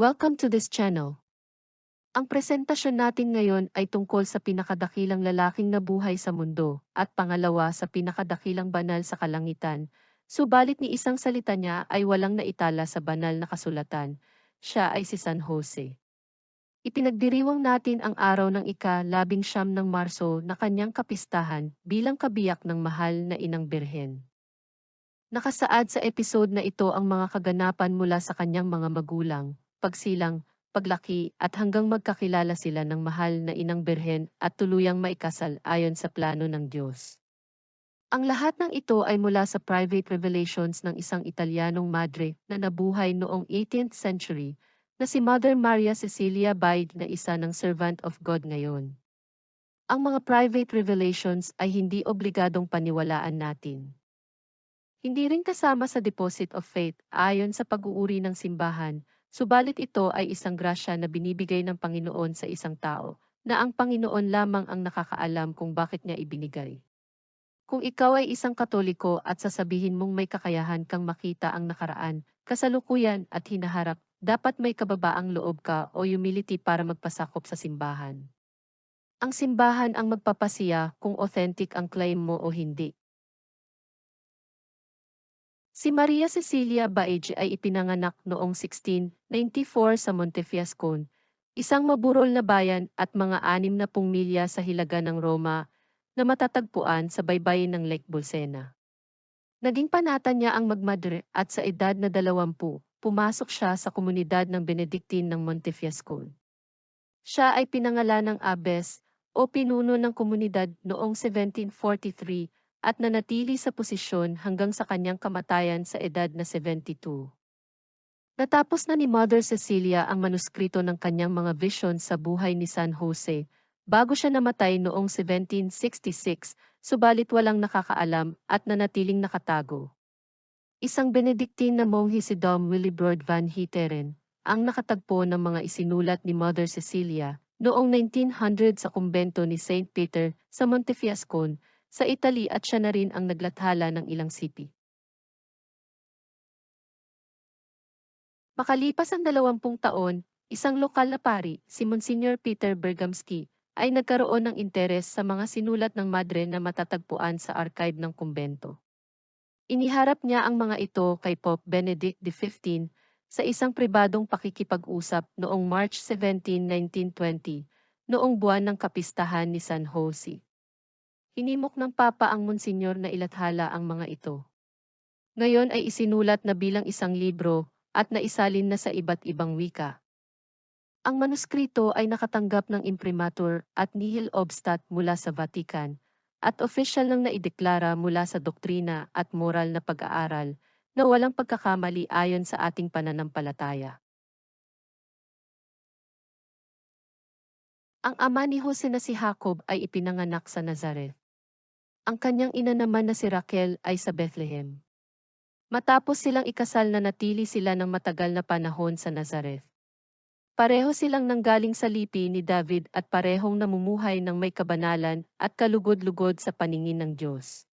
Welcome to this channel. Ang presentasyon natin ngayon ay tungkol sa pinakadakilang lalaking nabuhay sa mundo at pangalawa sa pinakadakilang banal sa kalangitan. Subalit ni isang salita niya ay walang naitala sa banal na kasulatan. Siya ay si San Jose. Ipinagdiriwang natin ang araw ng ika-labing siyam ng Marso na kanyang kapistahan bilang kabiyak ng mahal na inang birhen. Nakasaad sa episode na ito ang mga kaganapan mula sa kanyang mga magulang, pagsilang, paglaki at hanggang magkakilala sila ng mahal na inang birhen at tuluyang maikasal ayon sa plano ng Diyos. Ang lahat ng ito ay mula sa private revelations ng isang Italianong madre na nabuhay noong 18th century na si Mother Maria Cecilia Bide na isa ng servant of God ngayon. Ang mga private revelations ay hindi obligadong paniwalaan natin. Hindi rin kasama sa deposit of faith ayon sa pag-uuri ng simbahan, subalit ito ay isang grasya na binibigay ng Panginoon sa isang tao, na ang Panginoon lamang ang nakakaalam kung bakit niya ibinigay. Kung ikaw ay isang katoliko at sasabihin mong may kakayahan kang makita ang nakaraan, kasalukuyan at hinaharap, dapat may kababaang loob ka o humility para magpasakop sa simbahan. Ang simbahan ang magpapasiya kung authentic ang claim mo o hindi. Si Maria Cecilia Baege ay ipinanganak noong 1694 sa Montefiascon, isang maburol na bayan at mga anim na pung sa hilaga ng Roma na matatagpuan sa baybayin ng Lake Bolsena. Naging panata niya ang magmadre at sa edad na dalawampu, pumasok siya sa komunidad ng Benedictine ng Montefiascon. Siya ay pinangalan ng Abbes o pinuno ng komunidad noong 1743 at nanatili sa posisyon hanggang sa kanyang kamatayan sa edad na 72. Natapos na ni Mother Cecilia ang manuskrito ng kanyang mga vision sa buhay ni San Jose, bago siya namatay noong 1766, subalit walang nakakaalam at nanatiling nakatago. Isang Benedictine na monghe si Dom Willibrord van Hiteren, ang nakatagpo ng mga isinulat ni Mother Cecilia, noong 1900 sa kumbento ni St. Peter sa Montefiascon, sa Italy at siya na rin ang naglathala ng ilang sipi. Makalipas ang dalawampung taon, isang lokal na pari, si Monsignor Peter Bergamsky, ay nagkaroon ng interes sa mga sinulat ng madre na matatagpuan sa archive ng kumbento. Iniharap niya ang mga ito kay Pope Benedict XV sa isang pribadong pakikipag-usap noong March 17, 1920, noong buwan ng kapistahan ni San Jose. Hinimok ng Papa ang Monsinyor na ilathala ang mga ito. Ngayon ay isinulat na bilang isang libro at naisalin na sa iba't ibang wika. Ang manuskrito ay nakatanggap ng imprimatur at nihil obstat mula sa Vatican at opisyal nang naideklara mula sa doktrina at moral na pag-aaral na walang pagkakamali ayon sa ating pananampalataya. Ang ama ni Jose na si Jacob ay ipinanganak sa Nazareth. Ang kanyang ina naman na si Raquel ay sa Bethlehem. Matapos silang ikasal na natili sila ng matagal na panahon sa Nazareth. Pareho silang nanggaling sa lipi ni David at parehong namumuhay ng may kabanalan at kalugod-lugod sa paningin ng Diyos.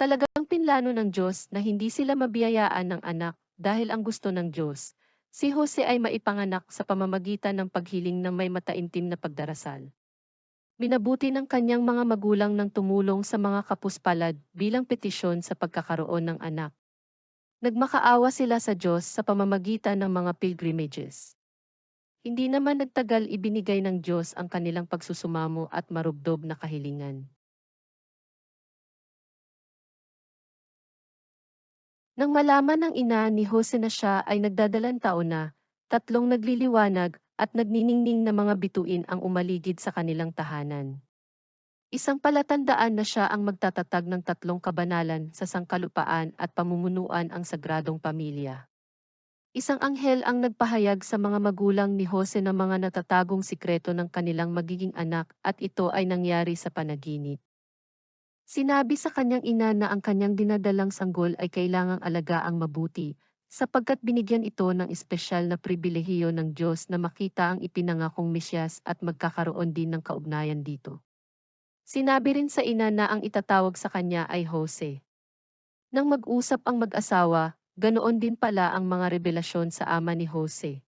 Talagang pinlano ng Diyos na hindi sila mabiyayaan ng anak dahil ang gusto ng Diyos, si Jose ay maipanganak sa pamamagitan ng paghiling ng may mataimtim na pagdarasal. Minabuti ng kanyang mga magulang ng tumulong sa mga kapuspalad bilang petisyon sa pagkakaroon ng anak. Nagmakaawa sila sa Diyos sa pamamagitan ng mga pilgrimages. Hindi naman nagtagal ibinigay ng Diyos ang kanilang pagsusumamo at marubdob na kahilingan. Nang malaman ng ina ni Jose na siya ay nagdadalang taon na, tatlong nagliliwanag at nagniningning na mga bituin ang umaligid sa kanilang tahanan. Isang palatandaan na siya ang magtatatag ng tatlong kabanalan sa sangkalupaan at pamumunuan ang sagradong pamilya. Isang anghel ang nagpahayag sa mga magulang ni Jose ng mga natatagong sikreto ng kanilang magiging anak at ito ay nangyari sa panaginip. Sinabi sa kanyang ina na ang kanyang dinadalang sanggol ay kailangang alagaang mabuti, sapagkat binigyan ito ng espesyal na pribilehiyo ng Diyos na makita ang ipinangakong Mesyas at magkakaroon din ng kaugnayan dito. Sinabi rin sa ina na ang itatawag sa kanya ay Jose. Nang mag-usap ang mag-asawa, ganoon din pala ang mga revelasyon sa ama ni Jose.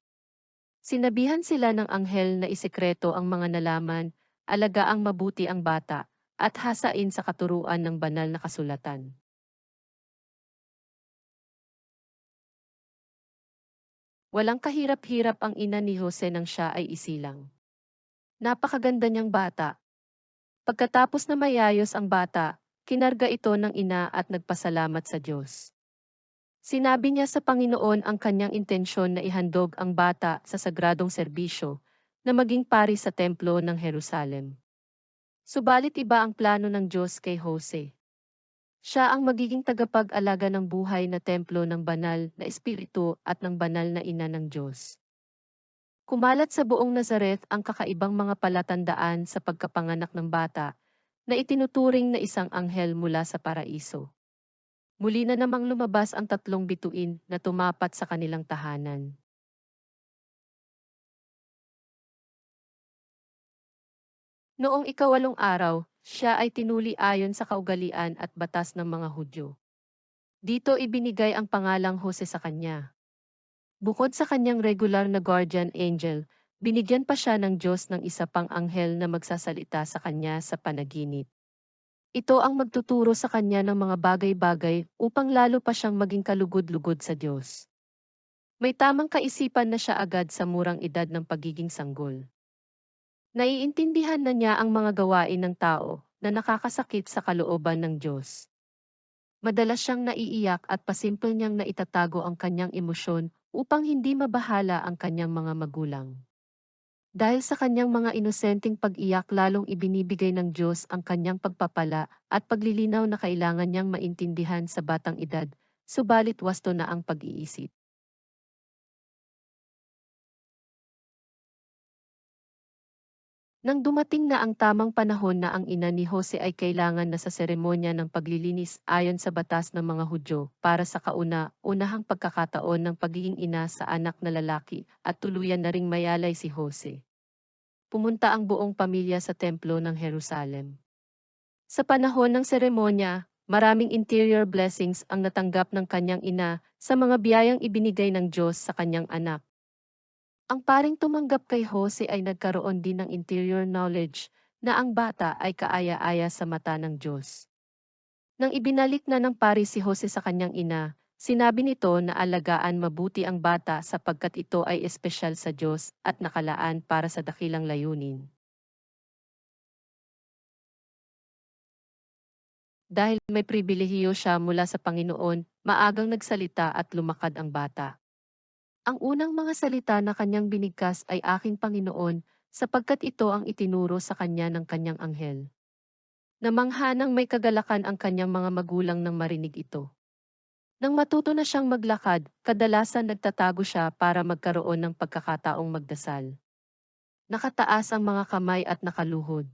Sinabihan sila ng anghel na isekreto ang mga nalaman, alagaang mabuti ang bata, at hasain sa katuruan ng banal na kasulatan. Walang kahirap-hirap ang ina ni Jose nang siya ay isilang. Napakaganda niyang bata. Pagkatapos na mayayos ang bata, kinarga ito ng ina at nagpasalamat sa Diyos. Sinabi niya sa Panginoon ang kanyang intensyon na ihandog ang bata sa sagradong serbisyo na maging pari sa templo ng Jerusalem. Subalit iba ang plano ng Diyos kay Jose. Siya ang magiging tagapag-alaga ng buhay na templo ng banal na espiritu at ng banal na ina ng Diyos. Kumalat sa buong Nazareth ang kakaibang mga palatandaan sa pagkapanganak ng bata na itinuturing na isang anghel mula sa paraiso. Muli na namang lumabas ang tatlong bituin na tumapat sa kanilang tahanan. Noong ikawalong araw, siya ay tinuli ayon sa kaugalian at batas ng mga Hudyo. Dito ibinigay ang pangalang Jose sa kanya. Bukod sa kanyang regular na guardian angel, binigyan pa siya ng Diyos ng isa pang anghel na magsasalita sa kanya sa panaginip. Ito ang magtuturo sa kanya ng mga bagay-bagay upang lalo pa siyang maging kalugod-lugod sa Diyos. May tamang kaisipan na siya agad sa murang edad ng pagiging sanggol. Naiintindihan na niya ang mga gawain ng tao na nakakasakit sa kalooban ng Diyos. Madalas siyang naiiyak at pasimple niyang naitatago ang kanyang emosyon upang hindi mabahala ang kanyang mga magulang. Dahil sa kanyang mga inosenteng pag-iyak lalong ibinibigay ng Diyos ang kanyang pagpapala at paglilinaw na kailangan niyang maintindihan sa batang edad, subalit wasto na ang pag-iisip. Nang dumating na ang tamang panahon na ang ina ni Jose ay kailangan na sa seremonya ng paglilinis ayon sa batas ng mga Hudyo para sa kauna-unahang pagkakataon ng pagiging ina sa anak na lalaki at tuluyan na ring mayalay si Jose. Pumunta ang buong pamilya sa templo ng Jerusalem. Sa panahon ng seremonya, maraming interior blessings ang natanggap ng kanyang ina sa mga biyayang ibinigay ng Diyos sa kanyang anak. Ang paring tumanggap kay Jose ay nagkaroon din ng interior knowledge na ang bata ay kaaya-aya sa mata ng Diyos. Nang ibinalik na ng pari si Jose sa kanyang ina, sinabi nito na alagaan mabuti ang bata sapagkat ito ay espesyal sa Diyos at nakalaan para sa dakilang layunin. Dahil may pribilehiyo siya mula sa Panginoon, maagang nagsalita at lumakad ang bata. Ang unang mga salita na kanyang binigkas ay aking Panginoon, sapagkat ito ang itinuro sa kanya ng kanyang anghel. Namangha nang may kagalakan ang kanyang mga magulang nang marinig ito. Nang matuto na siyang maglakad, kadalasan nagtatago siya para magkaroon ng pagkakataong magdasal. Nakataas ang mga kamay at nakaluhod.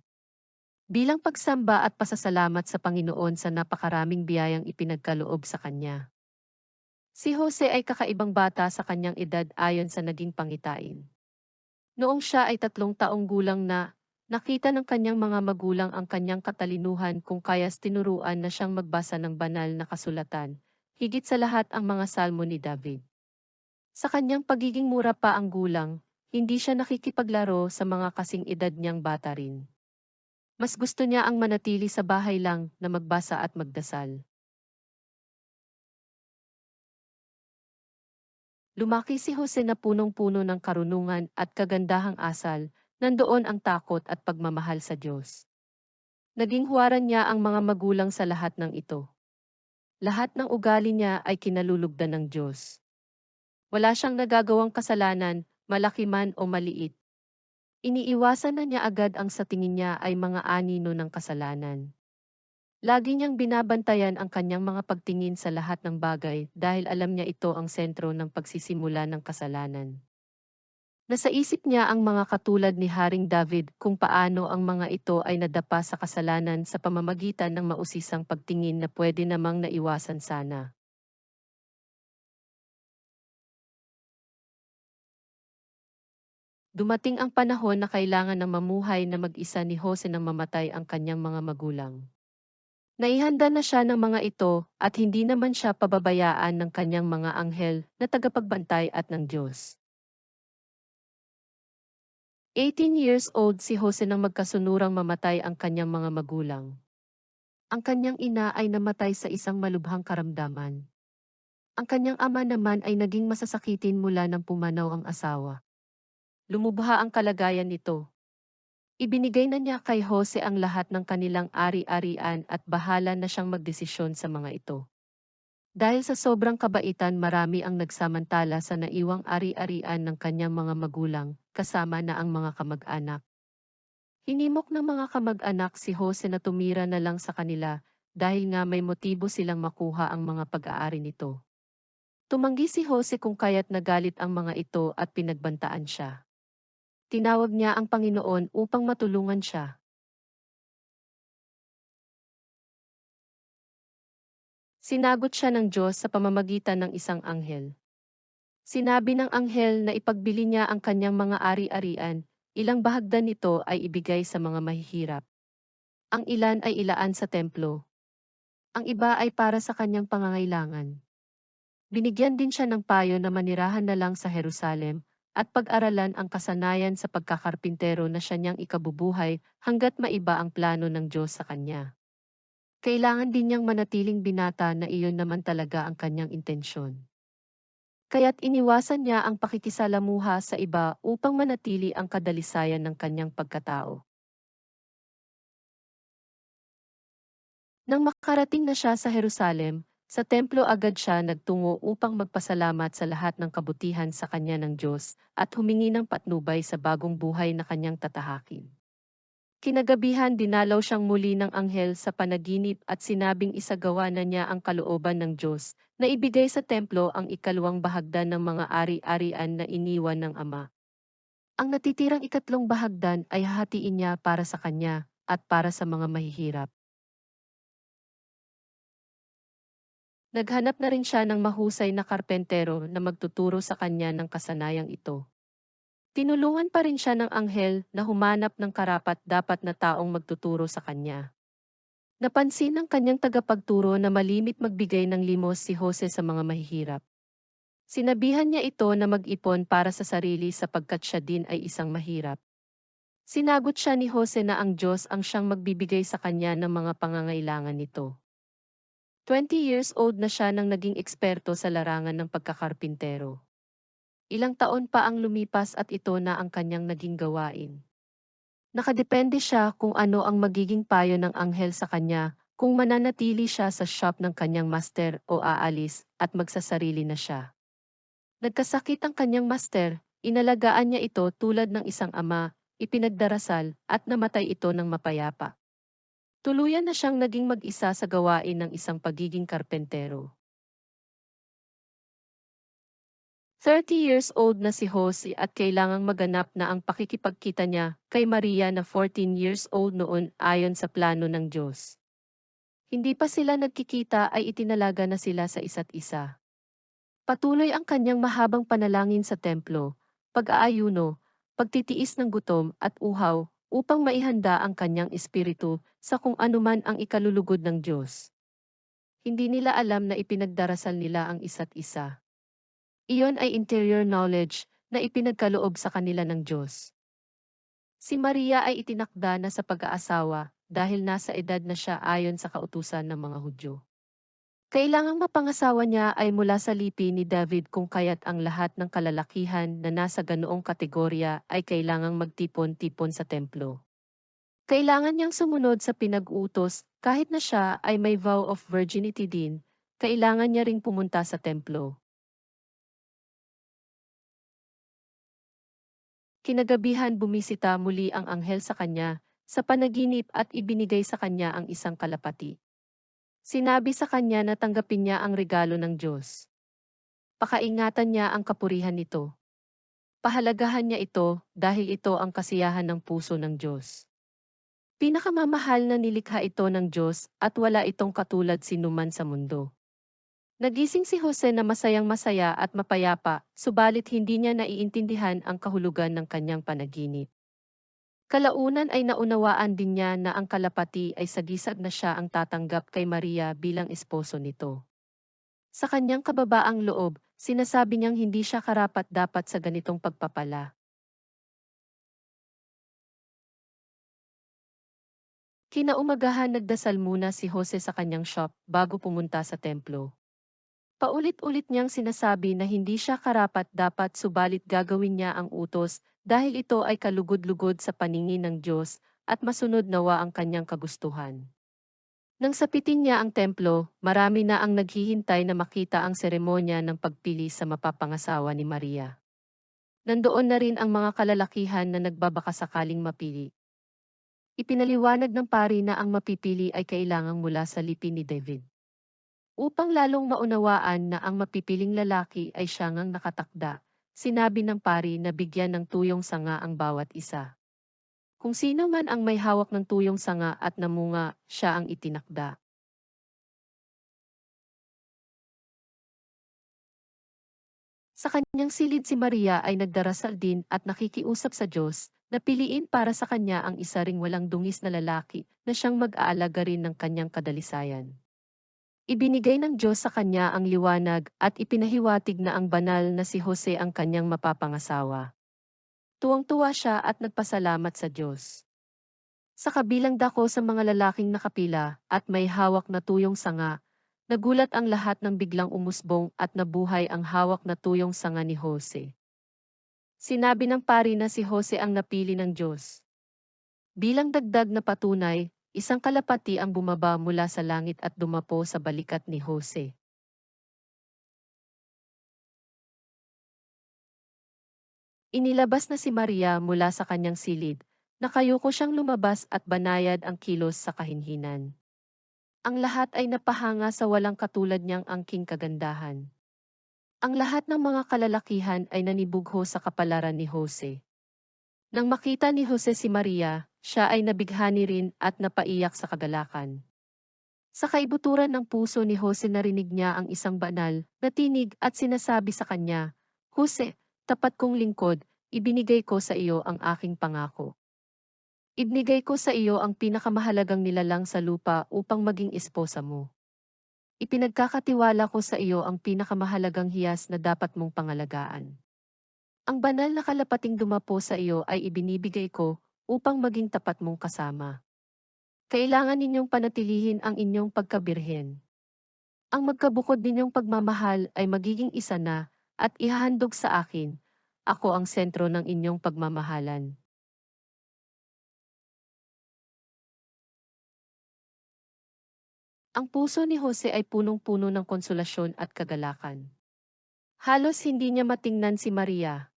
Bilang pagsamba at pasasalamat sa Panginoon sa napakaraming biyayang ipinagkaloob sa kanya. Si Jose ay kakaibang bata sa kanyang edad ayon sa naging pangitain. Noong siya ay tatlong taong gulang na, nakita ng kanyang mga magulang ang kanyang katalinuhan kung kayas tinuruan na siyang magbasa ng banal na kasulatan, higit sa lahat ang mga salmo ni David. Sa kanyang pagiging mura pa ang gulang, hindi siya nakikipaglaro sa mga kasing edad niyang bata rin. Mas gusto niya ang manatili sa bahay lang na magbasa at magdasal. Lumaki si Jose na punong-puno ng karunungan at kagandahang asal, nandoon ang takot at pagmamahal sa Diyos. Naging huwaran niya ang mga magulang sa lahat ng ito. Lahat ng ugali niya ay kinalulugdan ng Diyos. Wala siyang nagagawang kasalanan, malaki man o maliit. Iniiwasan na niya agad ang sa tingin niya ay mga anino ng kasalanan. Lagi niyang binabantayan ang kanyang mga pagtingin sa lahat ng bagay dahil alam niya ito ang sentro ng pagsisimula ng kasalanan. Nasa isip niya ang mga katulad ni Haring David kung paano ang mga ito ay nadapa sa kasalanan sa pamamagitan ng mausisang pagtingin na pwede namang naiwasan sana. Dumating ang panahon na kailangan ng mamuhay na mag-isa ni Jose nang mamatay ang kanyang mga magulang. Naihanda na siya ng mga ito at hindi naman siya pababayaan ng kanyang mga anghel na tagapagbantay at ng Diyos. 18 years old si Jose nang magkasunurang mamatay ang kanyang mga magulang. Ang kanyang ina ay namatay sa isang malubhang karamdaman. Ang kanyang ama naman ay naging masasakitin mula ng pumanaw ang asawa. Lumubha ang kalagayan nito. Ibinigay na niya kay Jose ang lahat ng kanilang ari-arian at bahala na siyang magdesisyon sa mga ito. Dahil sa sobrang kabaitan marami ang nagsamantala sa naiwang ari-arian ng kanyang mga magulang, kasama na ang mga kamag-anak. Hinimok ng mga kamag-anak si Jose na tumira na lang sa kanila, dahil nga may motibo silang makuha ang mga pag-aari nito. Tumanggi si Jose kung kaya't nagalit ang mga ito at pinagbantaan siya. Tinawag niya ang Panginoon upang matulungan siya. Sinagot siya ng Diyos sa pamamagitan ng isang anghel. Sinabi ng anghel na ipagbili niya ang kanyang mga ari-arian, ilang bahagdan nito ay ibigay sa mga mahihirap. Ang ilan ay ilaan sa templo. Ang iba ay para sa kanyang pangangailangan. Binigyan din siya ng payo na manirahan na lang sa Jerusalem, at pag-aralan ang kasanayan sa pagkakarpintero na siya niyang ikabubuhay hanggat maiba ang plano ng Diyos sa kanya. Kailangan din niyang manatiling binata na iyon naman talaga ang kanyang intensyon. Kaya't iniwasan niya ang pakikisalamuha sa iba upang manatili ang kadalisayan ng kanyang pagkatao. Nang makarating na siya sa Jerusalem, sa templo agad siya nagtungo upang magpasalamat sa lahat ng kabutihan sa kanya ng Diyos at humingi ng patnubay sa bagong buhay na kanyang tatahakin. Kinagabihan dinalaw siyang muli ng anghel sa panaginip at sinabing isagawa na niya ang kalooban ng Diyos na ibigay sa templo ang ikalawang bahagdan ng mga ari-arian na iniwan ng Ama. Ang natitirang ikatlong bahagdan ay hahatiin niya para sa kanya at para sa mga mahihirap. Naghanap na rin siya ng mahusay na karpentero na magtuturo sa kanya ng kasanayang ito. Tinulungan pa rin siya ng anghel na humanap ng karapat dapat na taong magtuturo sa kanya. Napansin ng kanyang tagapagturo na malimit magbigay ng limos si Jose sa mga mahihirap. Sinabihan niya ito na mag-ipon para sa sarili sapagkat siya din ay isang mahirap. Sinagot siya ni Jose na ang Diyos ang siyang magbibigay sa kanya ng mga pangangailangan nito. 20 years old na siya nang naging eksperto sa larangan ng pagkakarpintero. Ilang taon pa ang lumipas at ito na ang kanyang naging gawain. Nakadepende siya kung ano ang magiging payo ng anghel sa kanya, kung mananatili siya sa shop ng kanyang master o aalis at magsasarili na siya. Nagkasakit ang kanyang master, inalagaan niya ito tulad ng isang ama, ipinagdarasal, at namatay ito ng mapayapa. Tuluyan na siyang naging mag-isa sa gawain ng isang pagiging karpentero. 30 years old na si Jose at kailangang maganap na ang pakikipagkita niya kay Maria na 14 years old noon ayon sa plano ng Diyos. Hindi pa sila nagkikita ay itinalaga na sila sa isa't isa. Patuloy ang kanyang mahabang panalangin sa templo, pag-aayuno, pagtitiis ng gutom at uhaw upang maihanda ang kanyang espiritu sa kung anuman ang ikalulugod ng Diyos. Hindi nila alam na ipinagdarasal nila ang isa't isa. Iyon ay interior knowledge na ipinagkaloob sa kanila ng Diyos. Si Maria ay itinakda na sa pag-aasawa dahil nasa edad na siya ayon sa kautusan ng mga Hudyo. Kailangang mapangasawa niya ay mula sa lipi ni David kung kaya't ang lahat ng kalalakihan na nasa ganoong kategorya ay kailangang magtipon-tipon sa templo. Kailangan niyang sumunod sa pinag-utos kahit na siya ay may vow of virginity din, kailangan niya ring pumunta sa templo. Kinagabihan bumisita muli ang anghel sa kanya, sa panaginip at ibinigay sa kanya ang isang kalapati. Sinabi sa kanya na tanggapin niya ang regalo ng Diyos. Pakaingatan niya ang kapurihan nito. Pahalagahan niya ito dahil ito ang kasiyahan ng puso ng Diyos. Pinakamamahal na nilikha ito ng Diyos at wala itong katulad sinuman sa mundo. Nagising si Jose na masayang masaya at mapayapa, subalit hindi niya naiintindihan ang kahulugan ng kanyang panaginip. Kalaunan ay naunawaan din niya na ang kalapati ay sagisag na siya ang tatanggap kay Maria bilang esposo nito. Sa kanyang kababaang loob, sinasabi niyang hindi siya karapat-dapat sa ganitong pagpapala. Kinaumagahan nagdasal muna si Jose sa kanyang shop bago pumunta sa templo. Paulit-ulit niyang sinasabi na hindi siya karapat-dapat subalit gagawin niya ang utos dahil ito ay kalugod-lugod sa paningin ng Diyos at masunod nawa ang kanyang kagustuhan. Nang sapitin niya ang templo, marami na ang naghihintay na makita ang seremonya ng pagpili sa mapapangasawa ni Maria. Nandoon na rin ang mga kalalakihan na nagbabakasakaling mapili. Ipinaliwanag ng pari na ang mapipili ay kailangang mula sa lipi ni David. Upang lalong maunawaan na ang mapipiling lalaki ay siyang ang nakatakda, sinabi ng pari na bigyan ng tuyong sanga ang bawat isa. Kung sino man ang may hawak ng tuyong sanga at namunga, siya ang itinakda. Sa kanyang silid si Maria ay nagdarasal din at nakikiusap sa Diyos, na piliin para sa kanya ang isa ring walang dungis na lalaki na siyang mag-aalaga rin ng kanyang kadalisayan. Ibinigay ng Diyos sa kanya ang liwanag at ipinahiwatig na ang banal na si Jose ang kanyang mapapangasawa. Tuwang-tuwa siya at nagpasalamat sa Diyos. Sa kabilang dako sa mga lalaking nakapila at may hawak na tuyong sanga, nagulat ang lahat ng biglang umusbong at nabuhay ang hawak na tuyong sanga ni Jose. Sinabi ng pari na si Jose ang napili ng Diyos. Bilang dagdag na patunay, isang kalapati ang bumaba mula sa langit at dumapo sa balikat ni Jose. Inilabas na si Maria mula sa kanyang silid, nakayuko siyang lumabas at banayad ang kilos sa kahinhinan. Ang lahat ay napahanga sa walang katulad niyang angking kagandahan. Ang lahat ng mga kalalakihan ay nanibugho sa kapalaran ni Jose. Nang makita ni Jose si Maria, siya ay nabighani rin at napaiyak sa kagalakan. Sa kaibuturan ng puso ni Jose narinig niya ang isang banal na tinig at sinasabi sa kanya, Jose, tapat kong lingkod, ibinigay ko sa iyo ang aking pangako. Ibnigay ko sa iyo ang pinakamahalagang nilalang sa lupa upang maging esposa mo. Ipinagkakatiwala ko sa iyo ang pinakamahalagang hiyas na dapat mong pangalagaan. Ang banal na kalapating dumapo sa iyo ay ibinibigay ko upang maging tapat mong kasama. Kailangan ninyong panatilihin ang inyong pagkabirhen. Ang magkabukod ninyong pagmamahal ay magiging isa na at ihahandog sa akin. Ako ang sentro ng inyong pagmamahalan. Ang puso ni Jose ay punong-puno ng konsolasyon at kagalakan. Halos hindi niya matingnan si Maria.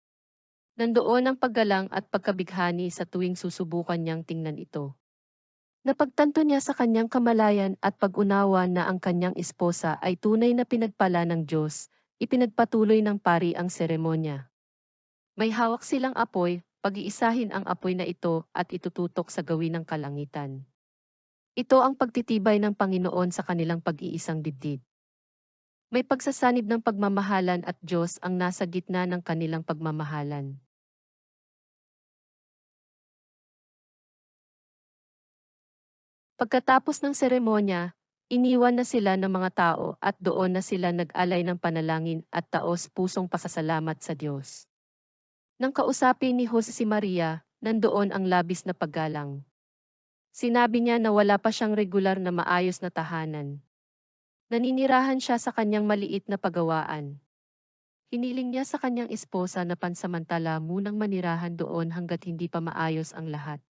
Nandoon ang paggalang at pagkabighani sa tuwing susubukan niyang tingnan ito. Napagtanto niya sa kanyang kamalayan at pag-unawa na ang kanyang esposa ay tunay na pinagpala ng Diyos, ipinagpatuloy ng pari ang seremonya. May hawak silang apoy, pag-iisahin ang apoy na ito at itututok sa gawin ng kalangitan. Ito ang pagtitibay ng Panginoon sa kanilang pag-iisang dibdib. May pagsasanib ng pagmamahalan at Diyos ang nasa gitna ng kanilang pagmamahalan. Pagkatapos ng seremonya, iniwan na sila ng mga tao at doon na sila nag-alay ng panalangin at taos pusong pasasalamat sa Diyos. Nang kausapin ni Jose si Maria, nandoon ang labis na paggalang. Sinabi niya na wala pa siyang regular na maayos na tahanan. Naninirahan siya sa kanyang maliit na pagawaan. Hiniling niya sa kanyang esposa na pansamantala munang manirahan doon hanggat hindi pa maayos ang lahat.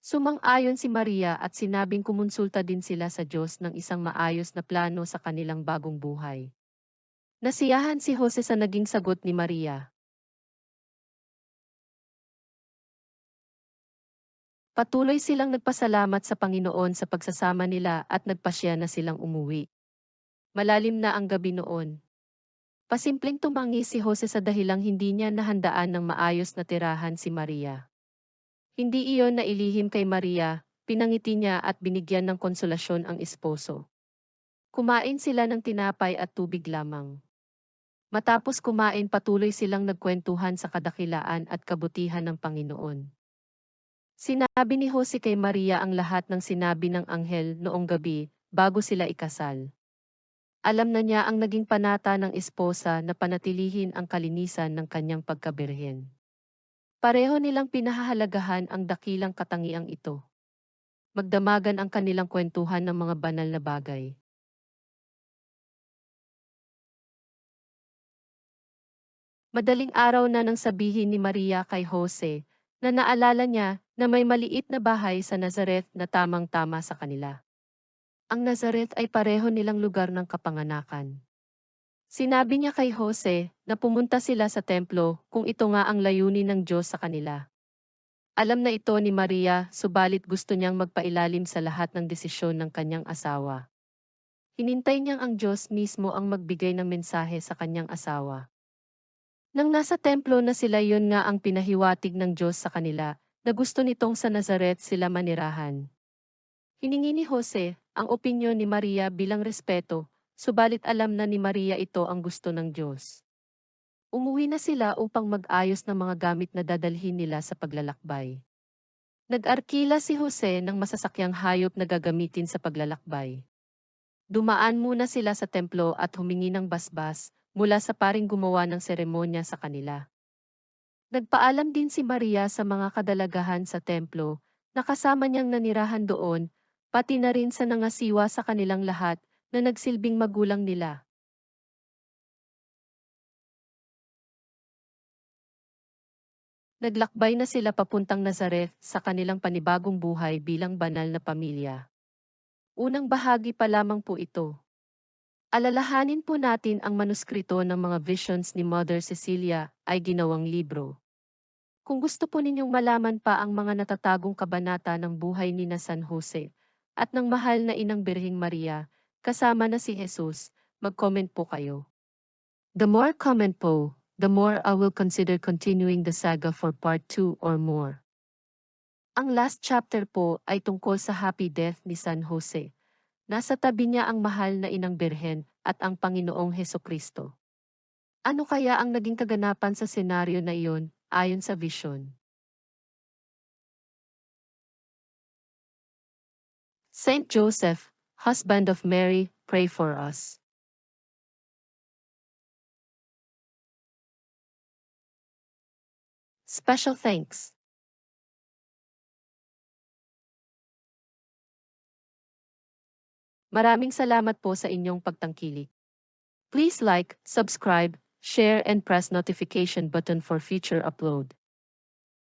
Sumang-ayon si Maria at sinabing kumonsulta din sila sa Diyos ng isang maayos na plano sa kanilang bagong buhay. Nasiyahan si Jose sa naging sagot ni Maria. Patuloy silang nagpasalamat sa Panginoon sa pagsasama nila at nagpasya na silang umuwi. Malalim na ang gabi noon. Pasimpleng tumangi si Jose sa dahilang hindi niya nahandaan ng maayos na tirahan si Maria. Hindi iyon na ilihim kay Maria, pinangiti niya at binigyan ng konsolasyon ang esposo. Kumain sila ng tinapay at tubig lamang. Matapos kumain patuloy silang nagkwentuhan sa kadakilaan at kabutihan ng Panginoon. Sinabi ni Jose kay Maria ang lahat ng sinabi ng anghel noong gabi bago sila ikasal. Alam na niya ang naging panata ng esposa na panatilihin ang kalinisan ng kanyang pagkabirhen. Pareho nilang pinahahalagahan ang dakilang katangiang ito. Magdamagan ang kanilang kwentuhan ng mga banal na bagay. Madaling araw na nang sabihin ni Maria kay Jose na naalala niya na may maliit na bahay sa Nazareth na tamang-tama sa kanila. Ang Nazareth ay pareho nilang lugar ng kapanganakan. Sinabi niya kay Jose na pumunta sila sa templo kung ito nga ang layunin ng Diyos sa kanila. Alam na ito ni Maria, subalit gusto niyang magpailalim sa lahat ng desisyon ng kanyang asawa. Hinintay niyang ang Diyos mismo ang magbigay ng mensahe sa kanyang asawa. Nang nasa templo na sila yun nga ang pinahiwatig ng Diyos sa kanila, na gusto nitong sa Nazareth sila manirahan. Hiningi ni Jose ang opinyon ni Maria bilang respeto, subalit alam na ni Maria ito ang gusto ng Diyos. Umuwi na sila upang mag-ayos ng mga gamit na dadalhin nila sa paglalakbay. Nag-arkila si Jose ng masasakyang hayop na gagamitin sa paglalakbay. Dumaan muna sila sa templo at humingi ng basbas, mula sa paring gumawa ng seremonya sa kanila. Nagpaalam din si Maria sa mga kadalagahan sa templo na kasama niyang nanirahan doon, pati na rin sa nangasiwa sa kanilang lahat na nagsilbing magulang nila. Naglakbay na sila papuntang Nazareth sa kanilang panibagong buhay bilang banal na pamilya. Unang bahagi pa lamang po ito. Alalahanin po natin ang manuskrito ng mga visions ni Mother Cecilia ay ginawang libro. Kung gusto po ninyong malaman pa ang mga natatagong kabanata ng buhay ni na San Jose at ng mahal na inang Birhing Maria, kasama na si Jesus, mag-comment po kayo. The more comment po, the more I will consider continuing the saga for part 2 or more. Ang last chapter po ay tungkol sa happy death ni San Jose. Nasa tabi niya ang mahal na inang birhen at ang Panginoong Heso Kristo. Ano kaya ang naging kaganapan sa senaryo na iyon ayon sa vision? Saint Joseph, husband of Mary, pray for us. Special thanks. Maraming salamat po sa inyong pagtangkilik. Please like, subscribe, share and press notification button for future upload.